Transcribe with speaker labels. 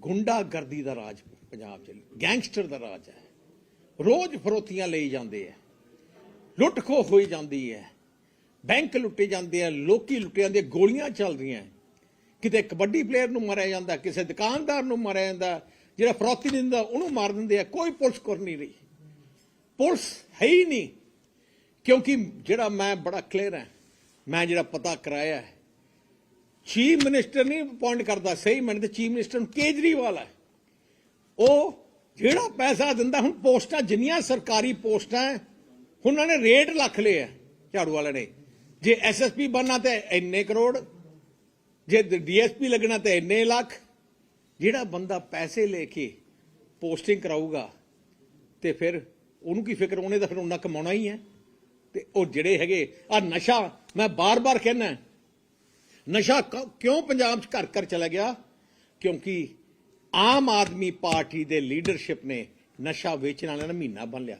Speaker 1: ਗੁੰਡਾਗਰਦੀ ਦਾ ਰਾਜ ਪੰਜਾਬ 'ਚ, ਗੈਂਗਸਟਰ ਦਾ ਰਾਜ ਹੈ। ਰੋਜ਼ ਫਰੋਤੀਆਂ ਲਈ ਜਾਂਦੇ ਆ। ਲੁੱਟ ਖੋਹ ਹੋਈ ਜਾਂਦੀ ਹੈ। ਬੈਂਕ ਲੁੱਟੇ ਜਾਂਦੇ ਆ, ਲੋਕੀ ਲੁੱਟੇ ਜਾਂਦੇ ਗੋਲੀਆਂ ਚੱਲਦੀਆਂ ਕਿਤੇ ਕਬੱਡੀ ਪਲੇਅਰ ਨੂੰ ਮਾਰਿਆ ਜਾਂਦਾ, ਕਿਸੇ ਦੁਕਾਨਦਾਰ ਨੂੰ ਮਾਰਿਆ ਜਾਂਦਾ, ਜਿਹੜਾ ਫਰੋਤੀ ਦਿੰਦਾ, ਉਹਨੂੰ ਮਾਰ ਦਿੰਦੇ ਆ। ਕੋਈ ਪੁਲਿਸ ਕਰ ਨਹੀਂ ਰਹੀ। ਪੁਲਿਸ ਹੈ ਹੀ ਨਹੀਂ, ਕਿਉਂਕਿ ਜਿਹੜਾ ਮੈਂ ਬੜਾ ਕਲੀਅਰ ਹਾਂ, ਮੈਂ ਜਿਹੜਾ ਪਤਾ ਕਰਾਇਆ ਹੈ ਚੀਫ ਮਿਨਿਸਟਰ ਨਹੀਂ ਅਪਾਇੰਟ ਕਰਦਾ ਸਹੀ ਮੈਨੂੰ ਤੇ ਚੀਫ ਮਿਨਿਸਟਰ ਨੂੰ ਕੇਜਰੀਵਾਲ ਹੈ। ਉਹ ਜਿਹੜਾ ਪੈਸਾ ਦਿੰਦਾ ਹੁਣ ਪੋਸਟਾਂ ਜਿੰਨੀਆਂ ਸਰਕਾਰੀ ਪੋਸਟਾਂ ਹੈ, ਉਹਨਾਂ ਨੇ ਰੇਟ ਲੱਖ ਲਏ ਆ ਝਾੜੂ ਵਾਲਿਆਂ ਨੇ। ਜੇ ਐਸਐਸਪੀ ਬਣਨਾ ਤੇ ਇੰਨੇ ਕਰੋੜ ਜੇ ਡੀਐਸਪੀ ਲੱਗਣਾ ਤੇ ਇੰਨੇ ਲੱਖ। ਜਿਹੜਾ ਬੰਦਾ ਪੈਸੇ ਲੈ ਕੇ ਪੋਸਟਿੰਗ ਕਰਾਊਗਾ ਤੇ ਫਿਰ ਉਹਨੂੰ ਕੀ ਫਿਕਰ ਉਹਨੇ ਤਾਂ ਫਿਰ ਉਹਨਾਂ ਕਮਾਉਣਾ ਹੀ ਹੈ। ਤੇ ਉਹ ਜਿਹੜੇ ਹੈਗੇ ਆ ਨਸ਼ਾ ਮੈਂ ਬਾਰ-ਬਾਰ ਕਹਿੰਦਾ ਨਸ਼ਾ ਕਿਉਂ ਪੰਜਾਬ 'ਚ ਘਰ ਘਰ ਚਲਾ ਗਿਆ? ਕਿਉਂਕਿ ਆਮ ਆਦਮੀ ਪਾਰਟੀ ਦੇ ਲੀਡਰਸ਼ਿਪ ਨੇ ਨਸ਼ਾ ਵੇਚਣ ਵਾਲਿਆਂ ਦਾ ਮਹੀਨਾ ਬਣ ਲਿਆ।